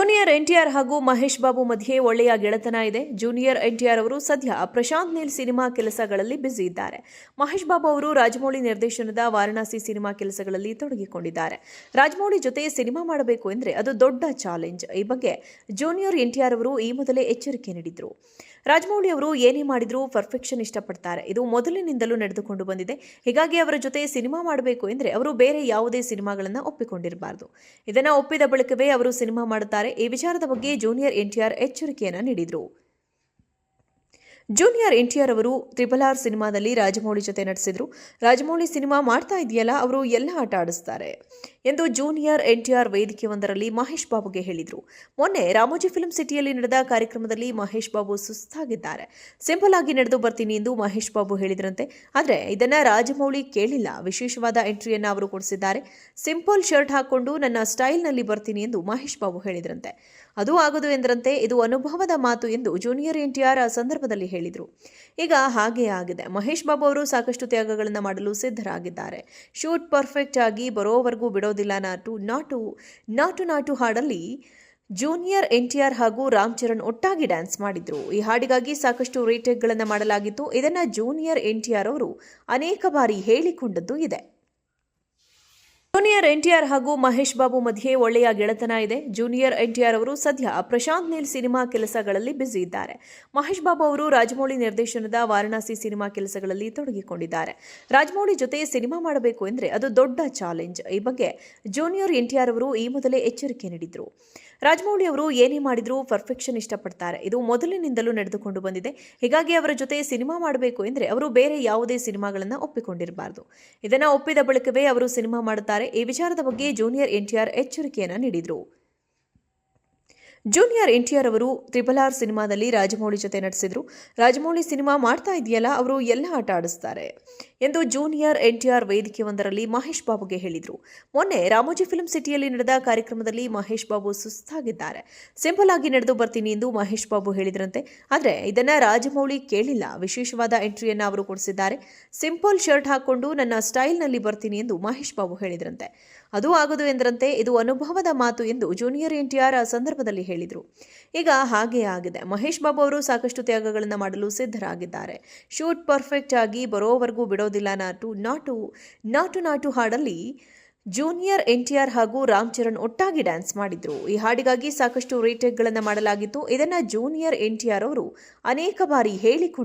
Junior NTR ಹಾಗೂ ಮಹೇಶ್ ಬಾಬು ಮಧ್ಯೆ ಒಳ್ಳೆಯ ಗೆಳೆತನ ಇದೆ. ಜೂನಿಯರ್ ಎನ್ಟಿಆರ್ ಅವರು ಸದ್ಯ ಪ್ರಶಾಂತ್ ನೀಲ್ ಸಿನಿಮಾ ಕೆಲಸಗಳಲ್ಲಿ ಬ್ಯುಸಿ ಇದ್ದಾರೆ. ಮಹೇಶ್ ಬಾಬು ಅವರು ರಾಜಮೌಳಿ ನಿರ್ದೇಶನದ ವಾರಣಾಸಿ ಸಿನಿಮಾ ಕೆಲಸಗಳಲ್ಲಿ ತೊಡಗಿಕೊಂಡಿದ್ದಾರೆ. ರಾಜಮೌಳಿ ಜೊತೆ ಸಿನಿಮಾ ಮಾಡಬೇಕು ಎಂದರೆ ಅದು ದೊಡ್ಡ ಚಾಲೆಂಜ್. ಈ ಬಗ್ಗೆ ಜೂನಿಯರ್ ಎನ್ಟಿಆರ್ ಅವರು ಈ ಮೊದಲೇ ಎಚ್ಚರಿಕೆ ನೀಡಿದ್ರು. ರಾಜಮೌಳಿ ಅವರು ಏನೇ ಮಾಡಿದರೂ ಪರ್ಫೆಕ್ಷನ್ ಇಷ್ಟಪಡ್ತಾರೆ. ಇದು ಮೊದಲಿನಿಂದಲೂ ನಡೆದುಕೊಂಡು ಬಂದಿದೆ. ಹೀಗಾಗಿ ಅವರ ಜೊತೆ ಸಿನಿಮಾ ಮಾಡಬೇಕು ಎಂದರೆ ಅವರು ಬೇರೆ ಯಾವುದೇ ಸಿನಿಮಾಗಳನ್ನು ಒಪ್ಪಿಕೊಂಡಿರಬಾರದು. ಇದನ್ನು ಒಪ್ಪಿದ ಬಳಿಕವೇ ಅವರು ಸಿನಿಮಾ ಮಾಡುತ್ತಾರೆ ಈ ವಿಚಾರದ ಬಗ್ಗೆ ಜೂನಿಯರ್ ಎನ್ಟಿಆರ್ ಎಚ್ಚರಿಕೆಯನ್ನು ನೀಡಿದರು. ಜೂನಿಯರ್ ಎನ್ಟಿಆರ್ ಅವರು ತ್ರಿಬಲ್ ಆರ್ ಸಿನಿಮಾದಲ್ಲಿ ರಾಜಮೌಳಿ ಜೊತೆ ನಟಿಸಿದ್ರು. ರಾಜಮೌಳಿ ಸಿನಿಮಾ ಮಾಡ್ತಾ ಇದೆಯಲ್ಲ, ಅವರು ಎಲ್ಲ ಆಟ ಆಡಿಸ್ತಾರೆ ಎಂದು ಜೂನಿಯರ್ ಎನ್ಟಿಆರ್ ವೇದಿಕೆ ಒಂದರಲ್ಲಿ ಮಹೇಶ್ ಬಾಬುಗೆ ಹೇಳಿದರು. ಮೊನ್ನೆ ರಾಮೋಜಿ ಫಿಲ್ಮ್ ಸಿಟಿಯಲ್ಲಿ ನಡೆದ ಕಾರ್ಯಕ್ರಮದಲ್ಲಿ ಮಹೇಶ್ ಬಾಬು ಸುಸ್ತಾಗಿದ್ದಾರೆ. ಸಿಂಪಲ್ ಆಗಿ ನಡೆದು ಬರ್ತೀನಿ ಎಂದು ಮಹೇಶ್ ಬಾಬು ಹೇಳಿದ್ರಂತೆ. ಆದರೆ ಇದನ್ನ ರಾಜಮೌಳಿ ಕೇಳಿಲ್ಲ. ವಿಶೇಷವಾದ ಎಂಟ್ರಿಯನ್ನ ಅವರು ಕೊಡಿಸಿದ್ದಾರೆ. ಸಿಂಪಲ್ ಶರ್ಟ್ ಹಾಕೊಂಡು ನನ್ನ ಸ್ಟೈಲ್ನಲ್ಲಿ ಬರ್ತೀನಿ ಎಂದು ಮಹೇಶ್ ಬಾಬು ಹೇಳಿದ್ರಂತೆ. ಅದು ಆಗೋದು ಎಂದರಂತೆ ಇದು ಅನುಭವದ ಮಾತು ಎಂದು ಜೂನಿಯರ್ ಎನ್ ಟಿ ಆರ್ ಆ ಸಂದರ್ಭದಲ್ಲಿ ಹೇಳಿದರು. ಈಗ ಹಾಗೇ ಆಗಿದೆ. ಮಹೇಶ್ ಬಾಬು ಅವರು ಸಾಕಷ್ಟು ತ್ಯಾಗಗಳನ್ನು ಮಾಡಲು ಸಿದ್ಧರಾಗಿದ್ದಾರೆ. ಶೂಟ್ ಪರ್ಫೆಕ್ಟ್ ಆಗಿ ಬರೋವರೆಗೂ ಬಿಡೋದಿಲ್ಲ. ನಾಟು ನಾಟು ನಾಟು ನಾಟು ಹಾಡಲ್ಲಿ ಜೂನಿಯರ್ ಎನ್ ಟಿ ಆರ್ ಹಾಗೂ ರಾಮ್ ಚರಣ್ ಒಟ್ಟಾಗಿ ಡ್ಯಾನ್ಸ್ ಮಾಡಿದ್ರು. ಈ ಹಾಡಿಗಾಗಿ ಸಾಕಷ್ಟು ರೀಟೇಕ್ಗಳನ್ನು ಮಾಡಲಾಗಿತ್ತು. ಇದನ್ನು ಜೂನಿಯರ್ ಎನ್ ಟಿ ಆರ್ ಅವರು ಅನೇಕ ಬಾರಿ ಹೇಳಿಕೊಂಡದ್ದು ಇದೆ. ಜೂನಿಯರ್ ಎನ್ಟಿಆರ್ ಹಾಗೂ ಮಹೇಶ್ ಬಾಬು ಮಧ್ಯೆ ಒಳ್ಳೆಯ ಗೆಳೆತನ ಇದೆ. ಜೂನಿಯರ್ ಎನ್ಟಿಆರ್ ಅವರು ಸದ್ಯ ಪ್ರಶಾಂತ್ ನೀಲ್ ಸಿನಿಮಾ ಕೆಲಸಗಳಲ್ಲಿ ಬ್ಯುಸಿ ಇದ್ದಾರೆ. ಮಹೇಶ್ ಬಾಬು ಅವರು ರಾಜಮೌಳಿ ನಿರ್ದೇಶನದ ವಾರಣಾಸಿ ಸಿನಿಮಾ ಕೆಲಸಗಳಲ್ಲಿ ತೊಡಗಿಕೊಂಡಿದ್ದಾರೆ. ರಾಜಮೌಳಿ ಜೊತೆ ಸಿನಿಮಾ ಮಾಡಬೇಕು ಎಂದರೆ ಅದು ದೊಡ್ಡ ಚಾಲೆಂಜ್. ಈ ಬಗ್ಗೆ ಜೂನಿಯರ್ ಎನ್ಟಿಆರ್ ಅವರು ಈ ಮೊದಲೇ ಎಚ್ಚರಿಕೆ ನೀಡಿದ್ರು. ರಾಜಮೌಳಿ ಅವರು ಏನೇ ಮಾಡಿದರೂ ಪರ್ಫೆಕ್ಷನ್ ಇಷ್ಟಪಡ್ತಾರೆ. ಇದು ಮೊದಲಿನಿಂದಲೂ ನಡೆದುಕೊಂಡು ಬಂದಿದೆ. ಹೀಗಾಗಿ ಅವರ ಜೊತೆ ಸಿನಿಮಾ ಮಾಡಬೇಕು ಎಂದರೆ ಅವರು ಬೇರೆ ಯಾವುದೇ ಸಿನಿಮಾಗಳನ್ನು ಒಪ್ಪಿಕೊಂಡಿರಬಾರದು. ಇದನ್ನು ಒಪ್ಪಿದ ಬಳಿಕವೇ ಅವರು ಸಿನಿಮಾ ಮಾಡುತ್ತಾರೆ. ಈ ವಿಚಾರದ ಬಗ್ಗೆ ಜೂನಿಯರ್ ಎನ್ಟಿಆರ್ ಎಚ್ಚರಿಕೆಯನ್ನು ನೀಡಿದರು. ಜೂನಿಯರ್ ಎನ್ಟಿಆರ್ ಅವರು ತ್ರಿಬಲ್ ಆರ್ ಸಿನಿಮಾದಲ್ಲಿ ರಾಜಮೌಳಿ ಜೊತೆ ನಟಿಸಿದ್ರು. ರಾಜಮೌಳಿ ಸಿನಿಮಾ ಮಾಡ್ತಾ ಇದೆಯಲ್ಲ, ಅವರು ಎಲ್ಲ ಆಟ ಆಡಿಸ್ತಾರೆ ಎಂದು ಜೂನಿಯರ್ ಎನ್ಟಿಆರ್ ವೇದಿಕೆ ಒಂದರಲ್ಲಿ ಮಹೇಶ್ ಬಾಬುಗೆ ಹೇಳಿದರು. ಮೊನ್ನೆ ರಾಮೋಜಿ ಫಿಲ್ಮ್ ಸಿಟಿಯಲ್ಲಿ ನಡೆದ ಕಾರ್ಯಕ್ರಮದಲ್ಲಿ ಮಹೇಶ್ ಬಾಬು ಸುಸ್ತಾಗಿದ್ದಾರೆ. ಸಿಂಪಲ್ ಆಗಿ ನಡೆದು ಬರ್ತೀನಿ ಎಂದು ಮಹೇಶ್ ಬಾಬು ಹೇಳಿದ್ರಂತೆ. ಆದರೆ ಇದನ್ನ ರಾಜಮೌಳಿ ಕೇಳಿಲ್ಲ. ವಿಶೇಷವಾದ ಎಂಟ್ರಿಯನ್ನ ಅವರು ಕೊಡಿಸಿದ್ದಾರೆ. ಸಿಂಪಲ್ ಶರ್ಟ್ ಹಾಕೊಂಡು ನನ್ನ ಸ್ಟೈಲ್ನಲ್ಲಿ ಬರ್ತೀನಿ ಎಂದು ಮಹೇಶ್ ಬಾಬು ಹೇಳಿದ್ರಂತೆ. ಅದು ಆಗೋದು ಎಂದರಂತೆ, ಇದು ಅನುಭವದ ಮಾತು ಎಂದು ಜೂನಿಯರ್ ಎನ್ಟಿಆರ್ ಆ ಸಂದರ್ಭದಲ್ಲಿ ಈಗ ಹಾಗೆ ಆಗಿದೆ. ಮಹೇಶ್ ಬಾಬು ಅವರು ಸಾಕಷ್ಟು ತ್ಯಾಗಗಳನ್ನು ಮಾಡಲು ಸಿದ್ಧರಾಗಿದ್ದಾರೆ. ಶೂಟ್ ಪರ್ಫೆಕ್ಟ್ ಆಗಿ ಬರೋವರೆಗೂ ಬಿಡೋದಿಲ್ಲ ನಾಟು ನಾಟು ನಾಟು ನಾಟು ಹಾಡಲ್ಲಿ ಜೂನಿಯರ್ ಎನ್ ಟಿ ಆರ್ ಹಾಗೂ ರಾಮ್ ಚರಣ್ ಒಟ್ಟಾಗಿ ಡ್ಯಾನ್ಸ್ ಮಾಡಿದ್ರು. ಈ ಹಾಡಿಗಾಗಿ ಸಾಕಷ್ಟು ರೇಟೇಕ್ಗಳನ್ನು ಮಾಡಲಾಗಿತ್ತು. ಇದನ್ನು ಜೂನಿಯರ್ ಎನ್ ಟಿ ಆರ್ ಅವರು ಅನೇಕ ಬಾರಿ ಹೇಳಿಕೊಂಡ